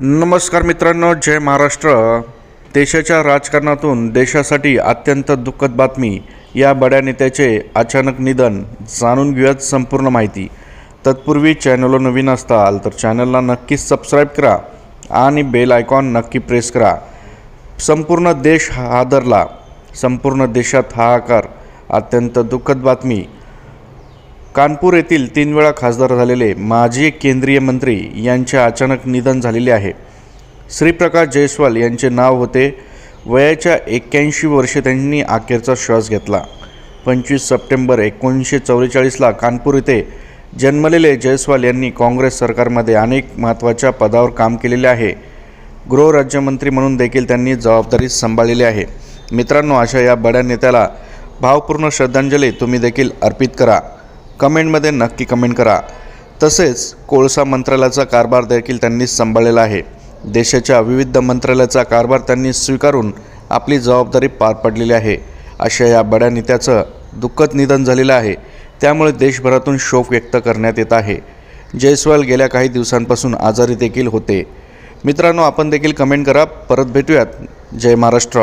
नमस्कार मित्रांनो जय महाराष्ट्र. देशाच्या राजकारणातून देशासाठी अत्यंत दुःखद बातमी. या बड्या नेत्याचे अचानक निधन जाणून घेऊयात संपूर्ण माहिती. तत्पूर्वी चॅनलवर नवीन असताल तर चॅनलला नक्कीच सबस्क्राईब करा आणि बेल आयकॉन नक्की प्रेस करा. संपूर्ण देश हादरला. संपूर्ण देशात हाहाकार. अत्यंत दुःखद बातमी. कानपूर येथील तीन वेळा खासदार झालेले माजी केंद्रीय मंत्री यांचे अचानक निधन झालेले आहे. श्रीप्रकाश जयस्वाल यांचे नाव होते. वयाच्या एक्क्याऐंशी वर्षे त्यांनी अखेरचा श्वास घेतला. पंचवीस सप्टेंबर एकोणीसशे चौवेचाळीसला कानपूर येथे जन्मलेले जयस्वाल यांनी काँग्रेस सरकारमध्ये अनेक महत्त्वाच्या पदावर काम केलेले आहे. गृहराज्यमंत्री म्हणून देखील त्यांनी जबाबदारी सांभाळलेली आहे. मित्रांनो अशा या बड्या नेत्याला भावपूर्ण श्रद्धांजली तुम्ही देखील अर्पित करा. कमेंटमध्ये नक्की कमेंट करा. तसेच कोळसा मंत्रालयाचा कारभार देखील त्यांनी सांभाळलेला आहे. देशाच्या विविध मंत्रालयाचा कारभार त्यांनी स्वीकारून आपली जबाबदारी पार पडलेली आहे. अशा या बड्या नेत्याचं दुःखद निधन झालेलं आहे. त्यामुळे देशभरातून शोक व्यक्त करण्यात येत आहे. जयस्वाल गेल्या काही दिवसांपासून आजारी देखील होते. मित्रांनो आपण देखील कमेंट करा. परत भेटूयात. जय महाराष्ट्र.